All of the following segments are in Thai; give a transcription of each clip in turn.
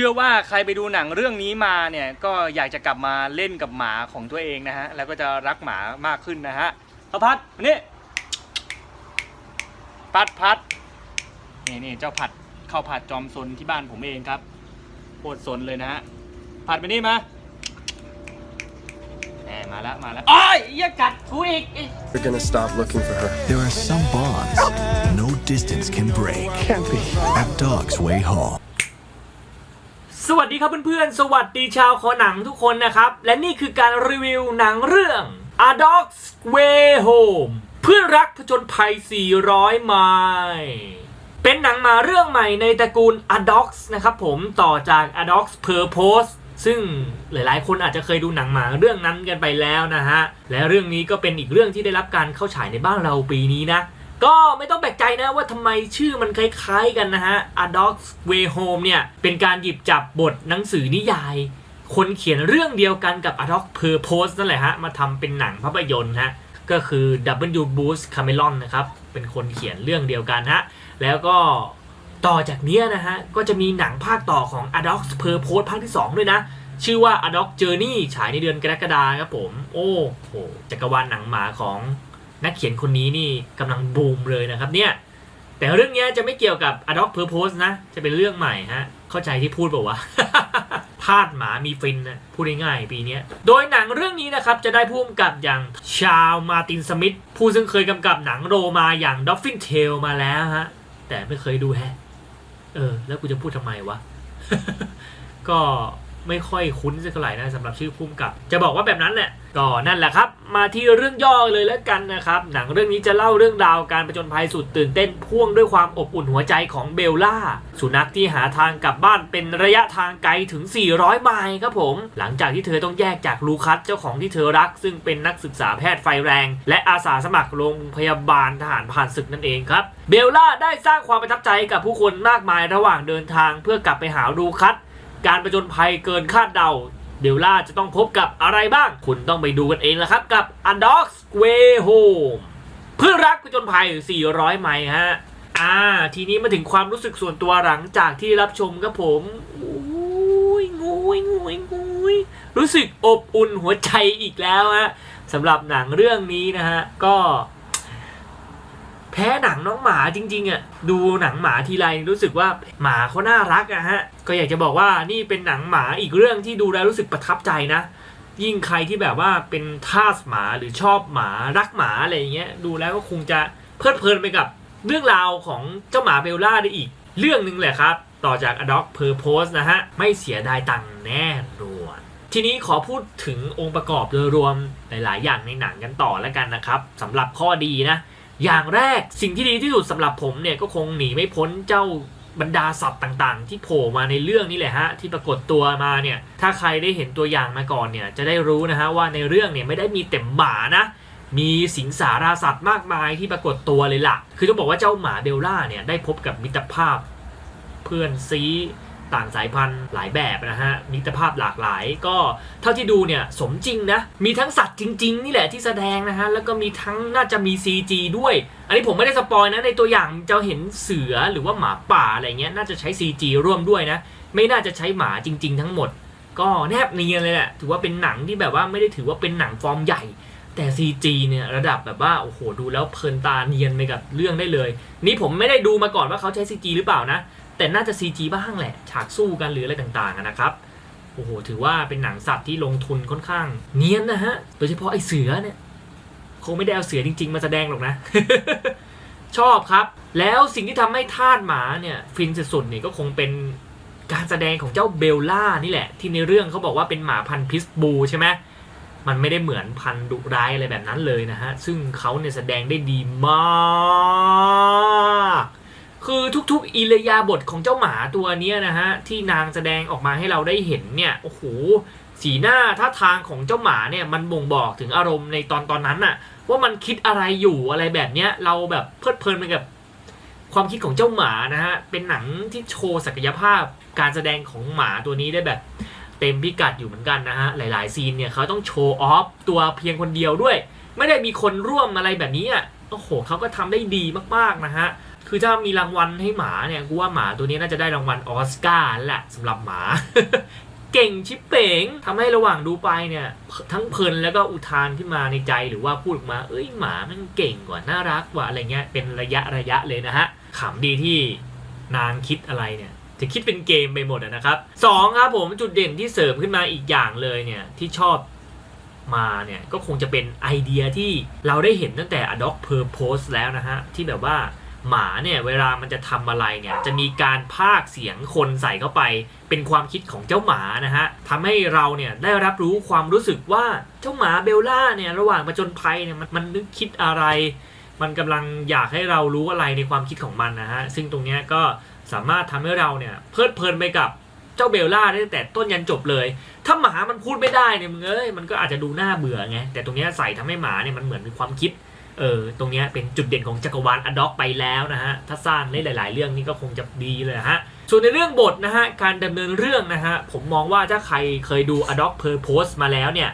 ชื่อว่าใครไปดูหนังเรื่องนี้มาเนี่ยก็อยากจะกลับมาเล่นกับหมาของตัวเองนะฮะแล้วก็จะรักหมามากขึ้นนะฮะพระพัดมานี่พัดพัดนี่นี่เจ้าผัดข้าวผัดจอมซนที่บ้านผมเองครับโคตรซนเลยนะฮะผัดไปนี่มาแหมมาแล้วมาแล้วอ้อยอย่ากัดกูอีกอีก We're gonna stop looking for her. There are some bonds no distance can break. Can't be. At Dog's Way Home. สวัสดีครับเพื่อนๆ สวัสดีชาวคอหนังทุกคนนะครับ และนี่คือการรีวิวหนังเรื่อง A Dog's Way Home เพื่อนรักผจญภัย 400 ไมล์เป็นหนังมาเรื่องใหม่ในตระกูล A Dogs นะครับผมต่อจาก A Dog's Purpose ซึ่งหลายๆ คนอาจจะเคยดูหนังหมาเรื่องนั้นกันไปแล้วนะฮะ และเรื่องนี้ก็เป็นอีกเรื่องที่ได้รับการเข้าฉายในบ้านเราปีนี้นะ ก็ไม่ต้องแปลกใจนะว่าทำไมชื่อมันคล้ายๆกันนะฮะ A Dog's Way Home เนี่ย เป็นการหยิบจับบทหนังสือนิยาย คนเขียนเรื่องเดียวกันกับ A Dog Purpose นั่นแหละฮะ มาทำเป็นหนังภาพยนตร์ฮะ ก็คือ W. Bruce Cameron นะครับ เป็นคนเขียนเรื่องเดียวกันฮะ แล้วก็ต่อจากนี้นะฮะ ก็จะมีหนังภาคต่อของ A Dog's Purpose ภาคที่ 2 ด้วยนะ ชื่อว่า A Dog Journey ฉายในเดือนกรกฎาคมครับผม โอ้โหจักรวาลหนังหมาของ นักเขียนคนนี้นี่กำลังบูมเลยนะครับเนี่ยแต่เรื่องนี้จะไม่เกี่ยวกับ a d o p Purpose นะ จะเป็นเรื่องใหม่ฮะ เข้าใจที่พูดบอกว่าวะทาสหมามีฟินนะพูดง่ายๆปีนี้โดยหนังเรื่องนี้นะครับ จะได้ผู้กำกับอย่างชาลมาตินสมิธผู้ซึ่งเคยกำกับหนังโรมาอย่าง Dolphin Tale มาแล้วฮะ แต่ไม่เคยดูแฮะ เออ แล้วกูจะพูดทำไมวะ ก็ ไม่ค่อยคุ้นสักเท่าไหร่นะสำหรับชื่อพุ่มกับ จะบอกว่าแบบนั้นแหละก็นั่นแหละครับ มาที่เรื่องย่อเลยแล้วกันนะครับ หนังเรื่องนี้จะเล่าเรื่องราวการประจนภัยสุดตื่นเต้นพ่วงด้วยความอบอุ่นหัวใจของเบลล่า สุนัขที่หาทางกลับบ้านเป็นระยะทางไกลถึง 400 ไมล์ครับผม หลังจากที่เธอต้องแยกจากลูคัสเจ้าของที่เธอรัก ซึ่งเป็นนักศึกษาแพทย์ไฟแรง และอาสาสมัครโรงพยาบาลทหารผ่านศึกนั่นเองครับเบลล่าได้สร้างความประทับใจกับผู้คนมากมายระหว่างเดินทาง เพื่อกลับไปหาลูคัส การประจนภัยเกินคาดเดา เดลล่าจะต้องพบกับอะไรบ้าง คุณต้องไปดูกันเองละครับกับ A Dog's Way Home เพื่อรักประจนภัย 400 ไมล์ฮะ อ่า ทีนี้มาถึงความรู้สึกส่วนตัวหลังจากที่รับชมครับผมอุ้ยงุยงุยงุยรู้สึกอบอุ่นหัวใจอีกแล้วฮะสำหรับหนังเรื่องนี้นะฮะ ก็ พ้หนังน้องหมาจริงๆอะดูหนังหมาทีไรรู้สึกว่าหมาเขาน่ารักอะฮะก็อยากจะบอกว่านี่เป็นหนังหมาอีกเรื่องที่ดูแล้วรู้สึกประทับใจนะ ยิ่งใครที่แบบว่าเป็นทาสหมาหรือชอบหมารักหมาอะไรอย่างเงี้ยดูแล้วก็คงจะเพลิดเพลินไปกับเรื่องราวของเจ้าหมาเบลล่าได้อีก เรื่องหนึ่งแหละครับ ต่อจาก A Dog Purpose นะฮะไม่เสียดายตังค์แน่นอนทีนี้ขอพูดถึงองค์ประกอบโดยรวมหลาย ๆ อย่างในหนังกันต่อแล้วกันนะครับสำหรับข้อดีนะ อย่างแรกสิ่งที่ดีที่สุดสำหรับผมเนี่ยก็คงหนีไม่พ้นเจ้าบรรดาสัตว์ต่างๆ ที่โผล่มาในเรื่องนี้แหละฮะที่ปรากฏตัวมาเนี่ยถ้าใครได้เห็นตัวอย่างมาก่อนเนี่ยจะได้รู้นะฮะว่าในเรื่องเนี่ยไม่ได้มีแต่หมานะมีสิงสาราสัตว์มากมายที่ปรากฏตัวเลยล่ะ คือต้องบอกว่าเจ้าหมาเบลล่าเนี่ยได้พบกับมิตรภาพ เพื่อนซี ต่างสายพันธุ์หลายแบบนะฮะมิตรภาพหลากหลายก็เท่าที่ดูเนี่ยสมจริงนะ มีทั้งสัตว์จริง ๆ นี่แหละที่แสดงนะฮะ แล้วก็มีทั้งน่าจะมี CG ด้วย อันนี้ผมไม่ได้สปอยนะ ในตัวอย่างจะเห็นเสือหรือว่าหมาป่าอะไรเงี้ยน่าจะใช้ CG ร่วมด้วยนะ ไม่น่าจะใช้หมาจริง ๆ ทั้งหมด ก็แนบเนียนเลยแหละถือว่าเป็นหนังที่แบบว่าไม่ได้ถือว่าเป็นหนังฟอร์มใหญ่แต่ CG เนี่ยระดับแบบว่าโอ้โหดูแล้วเพลินตาเนียนไปกับเรื่องได้เลย นี่ผมไม่ได้ดูมาก่อนว่าเขาใช้ CG หรือเปล่านะ แต่น่าจะ CG บ้างแหละ ฉากสู้กันหรืออะไรต่างๆนะครับ โอ้โห ถือว่าเป็นหนังสัตว์ที่ลงทุนค่อนข้าง เนียนนะฮะ โดยเฉพาะไอ้เสือเนี่ย คงไม่ได้เอาเสือจริง ๆ มาแสดงหรอกนะ ชอบครับ แล้วสิ่งที่ทำให้ทาสหมาเนี่ยฟินสุดๆเนี่ยก็คงเป็นการแสดงของเจ้าเบลล่านี่แหละ ที่ในเรื่องเขาบอกว่าเป็นหมาพันธุ์พิสบูใช่ไหมมันไม่ได้เหมือนพันธุ์ดุร้ายอะไรแบบนั้นเลยนะฮะ ซึ่งเขาเนี่ยแสดงได้ดีมาก คือทุกๆ อิริยาบถของเจ้าหมาตัวนี้นะฮะที่นางแสดงออกมาให้เราได้เห็นเนี่ยโอ้โหสีหน้าท่าทางของเจ้าหมาเนี่ยมันบ่งบอกถึงอารมณ์ในตอนตอนนั้นน่ะ ว่ามันคิดอะไรอยู่อะไรแบบเนี้ยเราแบบเพลิดเพลินไปกับความคิดของเจ้าหมานะฮะเป็นหนังที่โชว์ศักยภาพการแสดงของหมาตัวนี้ได้แบบเต็มพิกัดอยู่เหมือนกันนะฮะหลายๆซีนเนี่ยเขาต้องโชว์ออฟตัวเพียงคนเดียวด้วย ไม่ได้มีคนร่วมอะไรแบบนี้อะโอ้โหเขาก็ทำได้ดีมากๆนะฮะ คือถ้ามีรางวัลให้หมาเนี่ยกูว่าหมาตัวนี้น่าจะได้รางวัลออสการ์แหละสำหรับหมา เก่งชิปเป๋งทำให้ระหว่างดูไปเนี่ย ทั้งเพลินแล้วก็อุทานขึ้นมาในใจหรือว่าพูดออกมา เอ้ยหมามันเก่งกว่าน่ารักกว่าอะไรเงี้ยเป็นระยะระยะเลยนะฮะขำดีที่นางคิดอะไรเนี่ยจะคิดเป็นเกมไปหมดนะครับสองครับผมจุดเด่นที่เสริมขึ้นมาอีกอย่างเลยเนี่ยที่ชอบมาเนี่ยก็คงจะเป็นไอเดียที่เราได้เห็นตั้งแต่ Adopt Purpose แล้วนะฮะที่แบบว่า หมาเนี่ยเวลามันจะทำอะไรเนี่ยจะมีการพากเสียงคนใส่เข้าไป เป็นความคิดของเจ้าหมานะฮะทำให้เราเนี่ยได้รับรู้ความรู้สึกว่าเจ้าหมาเบลล่าเนี่ยระหว่างมาจนภัยเนี่ยมันมันนึกคิดอะไร มันกำลังอยากให้เรารู้อะไรในความคิดของมันนะฮะซึ่งตรงเนี้ยก็สามารถทำให้เราเนี่ยเพลิดเพลินไปกับเจ้าเบลล่าได้ตั้งแต่ต้นยันจบเลย ถ้าหมามันพูดไม่ได้เนี่ยมึงเอ้ยมันก็อาจจะดูน่าเบื่อไงแต่ตรงเนี้ยใส่ทำให้หมาเนี่ยมันเหมือนมีความคิด เออตรงเนี้ยเป็นจุดเด่นของจักรวาลอด็อกไปแล้วนะฮะถ้าสร้างได้หลาย ๆ เรื่องนี้ก็คงจะดีเลยฮะส่วนในเรื่องบทนะฮะการดำเนินเรื่องนะฮะผมมองว่าถ้าใครเคยดู Adopt Purpose มาแล้วเนี่ย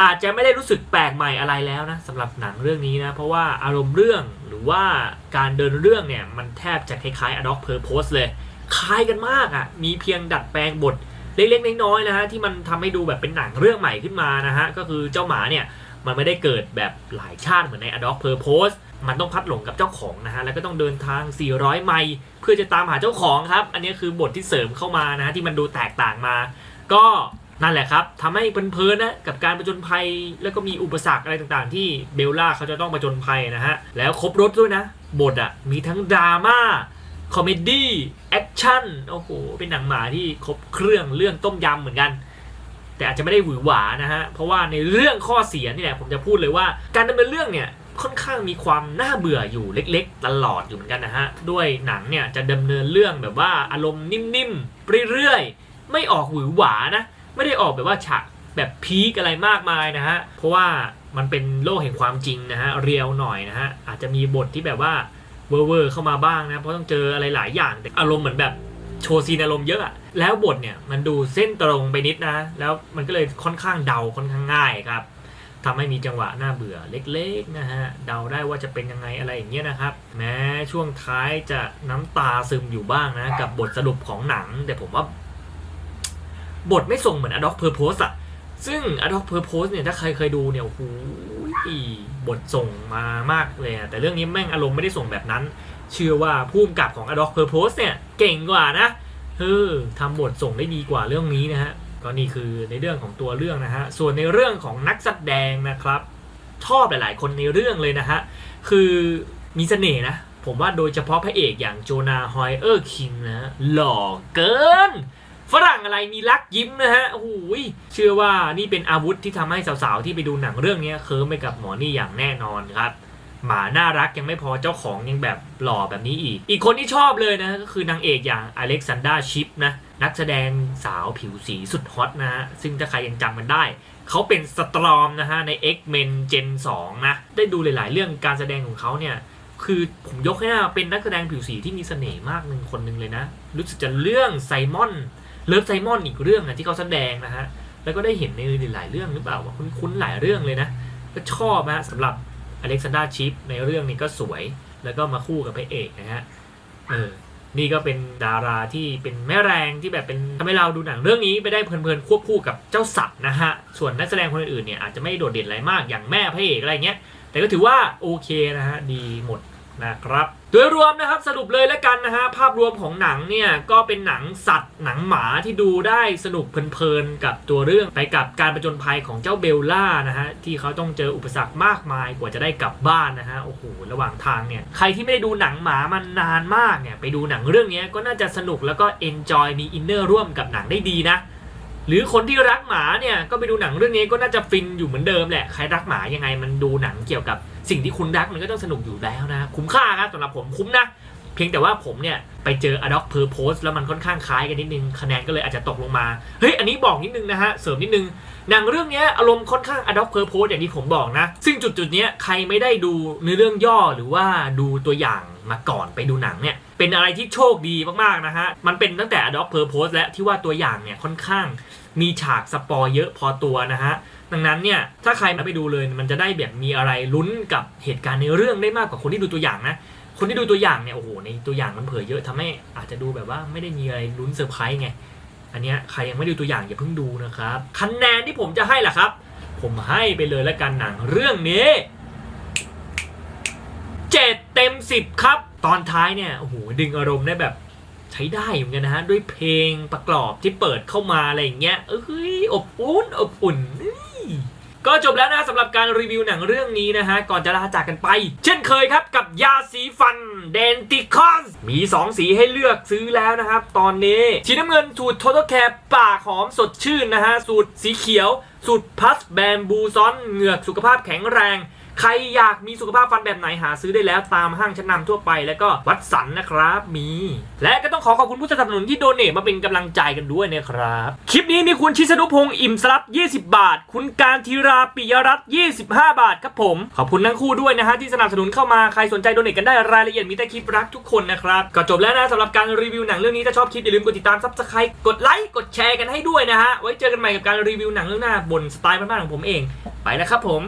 อาจจะไม่ได้รู้สึกแปลกใหม่อะไรแล้วนะสำหรับหนังเรื่องนี้นะเพราะว่าอารมณ์เรื่องหรือว่าการเดินเรื่องเนี่ยมันแทบจะคล้ายๆ Adopt Purpose เลย คล้ายกันมากอะ่ะมีเพียงดัดแปลงบทเล็กๆน้อยๆนะฮะที่มันทำให้ดูแบบเป็นหนังเรื่องใหม่ขึ้นมานะฮะก็คือเจ้าหมาเนี่ย มันไม่ได้เกิดแบบหลายชาติเหมือนใน Adopt Purpose มันต้องพัดหลงกับเจ้าของนะฮะ แล้วก็ต้องเดินทาง 400 ไมล์เพื่อจะตามหาเจ้าของครับ อันนี้คือบทที่เสริมเข้ามานะฮะที่มันดูแตกต่างมา ก็นั่นแหละครับทำให้เพลินๆนะกับการประจนภัย แล้วก็มีอุปสรรคอะไรต่างๆ ที่เบลล่าเขาจะต้องประจนภัยนะฮะ แล้วครบรถด้วยนะ บทอะมีทั้งดราม่าคอมเมดี้แอคชั่นโอ้โหเป็นหนังหมาที่ครบเครื่องเรื่องต้มยำเหมือนกัน แต่อาจจะไม่ได้หวือหวานะฮะ เพราะว่าในเรื่องข้อเสียนี่แหละผมจะพูดเลยว่า การดำเนินเรื่องเนี่ยค่อนข้างมีความน่าเบื่ออยู่เล็ก ๆ ตลอดอยู่เหมือนกันนะฮะ ด้วยหนังเนี่ยจะดำเนินเรื่องแบบว่าอารมณ์นิ่มๆเรื่อยๆ ไม่ออกหวือหวานะ ไม่ได้ออกแบบว่าฉากแบบพีคอะไรมากมายนะฮะ เพราะว่ามันเป็นโลกแห่งความจริงนะฮะ เรียวหน่อยนะฮะ อาจจะมีบทที่แบบว่าเวอร์เวอร์เข้ามาบ้างนะ เพราะต้องเจออะไรหลายอย่างแต่อารมณ์เหมือนแบบโชว์ซีนอารมณ์เยอะอะ แล้วบทเนี่ยมันดูเส้นตรงไปนิดนะ แล้วมันก็เลยค่อนข้างเดาค่อนข้างง่ายครับทำให้มีจังหวะน่าเบื่อเล็กๆนะฮะเดาได้ว่าจะเป็นยังไงอะไรอย่างเงี้ยนะครับ แม้ช่วงท้ายจะน้ำตาซึมอยู่บ้างนะ กับบทสรุปของหนัง แต่ผมว่า บทไม่ส่งเหมือน Adopt Purpose อะซึ่ง Adopt Purpose เนี่ยถ้าใครเคยดูเนี่ยโอ้โหบทส่งมามากเลยแต่เรื่องนี้แม่งอารมณ์ไม่ได้ส่งแบบนั้น เชื่อว่าผู้กำกับของ Adopt Purpose เนี่ยเก่งกว่านะ เออทำบทส่งได้ดีกว่าเรื่องนี้นะฮะก็นี่คือในเรื่องของตัวเรื่องนะฮะส่วนในเรื่องของนักแสดงนะครับ ชอบหลาย ๆ คนในเรื่องเลยนะฮะคือมีเสน่ห์นะผมว่าโดยเฉพาะพระเอกอย่างโจนาฮอยเออร์คินนะหล่อเกิน ฝรั่งอะไรมีรักยิ้มนะฮะโอ้ยเชื่อว่านี่เป็นอาวุธที่ทำให้สาว ๆ ที่ไปดูหนังเรื่องนี้เคิร์มไปกับหมอนี่อย่างแน่นอนครับ หมาน่ารักยังไม่พอเจ้าของยังแบบหล่อแบบนี้อีก อีกคนที่ชอบเลยนะก็คือนางเอกอย่างอเล็กซานดราชิปนะนักแสดงสาวผิวสีสุดฮอตนะฮะซึ่งถ้าใครยังจำมันได้ เขาเป็นสตรอมนะฮะใน X-Men Gen 2 นะ ได้ดูหลาย ๆ เรื่องการแสดงของเขาเนี่ยคือผมยกให้ว่าเป็นนักแสดงผิวสีที่มีเสน่ห์มากหนึ่งคนหนึ่งเลยนะ รู้สึกจะเรื่องไซมอนเลิฟไซมอนอีกเรื่องนะที่เขาแสดงนะฮะแล้วก็ได้เห็นในหลายๆเรื่องหรือเปล่าว่าคุ้นๆหลายเรื่องเลยนะ ก็ชอบนะสำหรับ อเล็กซานดราชิปในเรื่องนี้ก็สวย แล้วก็มาคู่กับพระเอกนะฮะ เออ นี่ก็เป็นดาราที่เป็นแม่แรงที่แบบเป็นทำให้เราดูหนังเรื่องนี้ไปได้เพลินๆควบคู่กับเจ้าสัตว์นะฮะ ส่วนนักแสดงคนอื่นๆเนี่ยอาจจะไม่โดดเด่นอะไรมากอย่างแม่พระเอกอะไรเงี้ย แต่ก็ถือว่าโอเคนะฮะ ดีหมด นะครับโดยรวมนะครับสรุปเลยแล้วกันนะฮะภาพรวมของหนังเนี่ยก็เป็นหนังสัตว์หนังหมาที่ดูได้สนุกเพลินๆกับตัวเรื่องไปกับการประจนภัยของเจ้าเบลล่านะฮะที่เขาต้องเจออุปสรรคมากมายกว่าจะได้กลับบ้านนะฮะโอ้โหระหว่างทางเนี่ยใครที่ไม่ได้ดูหนังหมามันนานมากเนี่ยไปดูหนังเรื่องนี้ก็น่าจะสนุกแล้วก็เอนจอยมีอินเนอร์ร่วมกับหนังได้ดีนะ หรือคนที่รักหมาเนี่ยก็ไปดูหนังเรื่องนี้ก็น่าจะฟินอยู่เหมือนเดิมแหละใครรักหมายังไงมันดูหนังเกี่ยวกับสิ่งที่คุณรักมันก็ต้องสนุกอยู่แล้วนะคุ้มค่าครับสำหรับผมคุ้มนะเพียงแต่ว่าผมเนี่ยไปเจอ Adopt Purpose แล้วมันค่อนข้างคล้ายกันนิดนึงคะแนนก็เลยอาจจะตกลงมาเฮ้ยอันนี้บอกนิดนึงนะฮะเสริมนิดนึงหนังเรื่องนี้อารมณ์ค่อนข้าง Adopt Purpose อย่างที่ผมบอกนะ ซึ่งจุดจุดๆเนี้ยใครไม่ได้ดูในอเรื่องย่อหรือว่าดูตัวอย่าง มาก่อนไปดูหนังเนี่ย เป็นอะไรที่โชคดีมากๆนะฮะ มันเป็นตั้งแต่ Adopt Purpose และที่ว่าตัวอย่างเนี่ยค่อนข้างมีฉากสปอยเยอะพอตัวนะฮะ ดังนั้นเนี่ย ถ้าใครมาไปดูเลยมันจะได้แบบมีอะไรลุ้นกับเหตุการณ์ในเรื่องได้มากกว่าคนที่ดูตัวอย่างนะ คนที่ดูตัวอย่างเนี่ยโอ้โหในตัวอย่างมันเผยเยอะทำให้อาจจะดูแบบว่าไม่ได้มีอะไรลุ้นเซอร์ไพรส์ไง อันเนี้ยใครยังไม่ดูตัวอย่างอย่าเพิ่งดูนะครับคะแนนที่ผมจะให้ล่ะครับ ผมให้ไปเลยละกันหนังเรื่องนี้เจ็ด ต็มสิบครับ ตอนท้ายเนี่ยโอ้โหดึงอารมณ์ได้แบบใช้ได้เหมือนกันนะฮะ ด้วยเพลงประกอบที่เปิดเข้ามาอะไรอย่างเงี้ยเอ้ยอบอุ่นอบอุ่นนี่ก็จบแล้วนะสำหรับการรีวิวหนังเรื่องนี้นะฮะ ก่อนจะลาจากกันไป เช่นเคยครับกับยาสีฟันเดนติคอนมี 2 สีให้เลือกซื้อแล้วนะครับ ตอนนี้ สีน้ำเงินสูตร Total Care ปากหอมสดชื่นนะฮะ สูตรสีเขียว สูตรพัสแบมบูซอนเหงือกสุขภาพแข็งแรง ใครอยากมีสุขภาพฟันแบบไหนหาซื้อได้แล้วตามห้างชั้นนำทั่วไป แล้วก็วัดสันนะครับมี และก็ต้องขอขอบคุณผู้สนับสนุนที่โดเนทมาเป็นกำลังใจกันด้วยนะครับ คลิปนี้มีคุณชิสนุพงศ์อิ่มสลับ 20 บาท คุณการธีราปิยรัตน์25 บาทครับผม ขอบคุณทั้งคู่ด้วยนะฮะที่สนับสนุนเข้ามาใครสนใจโดเนทกันได้รายละเอียดมีใต้คลิปรักทุกคนนะครับก็จบแล้วนะสำหรับการรีวิวหนังเรื่องนี้ถ้าชอบคลิปอย่าลืมกดติดตามซับสไครต์กดไลค์กดแชร์กันให้ด้วยนะฮะไว้เจอกันใหม่กับการรีวิวหนังเรื่องหน้าบนสไตล์บ้านๆของผมเองไปแล้วครับผม